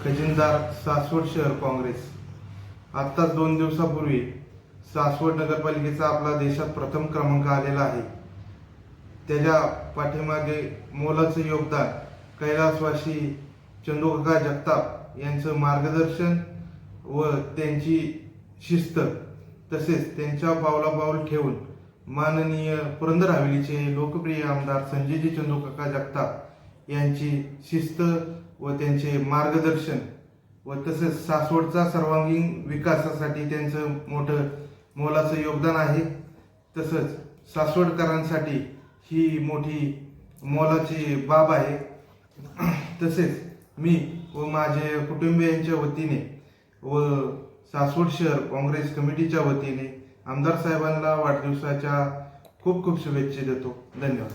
खजिनदार सासवड शहर काँग्रेस. आत्ताच दोन दिवसापूर्वी सासवड नगरपालिकेचा आपला देशात प्रथम क्रमांक आलेला आहे. त्याच्या पाठीमागे मोलाचं योगदान कैलासवासी चंदूकाका जगताप यांचं मार्गदर्शन व त्यांची शिस्त तसेच त्यांच्या पावला पाऊल ठेवून माननीय पुरंदर हवेलीचे लोकप्रिय आमदार संजयजी चंदूकाका जगताप यांची शिस्त व त्यांचे मार्गदर्शन व तसेच सासवडचा सर्वांगीण विकासासाठी त्यांचं मोठं मोलाचं योगदान आहे. तसंच सासवडकरांसाठी ही मोठी मोलाची बाब आहे. तसेच मी व माझे कुटुंबियांच्या वतीने व सासवड शहर काँग्रेस कमिटीच्या वतीने आमदार साहेबांना वाढदिवसाच्या खूप खूप शुभेच्छा देतो. धन्यवाद.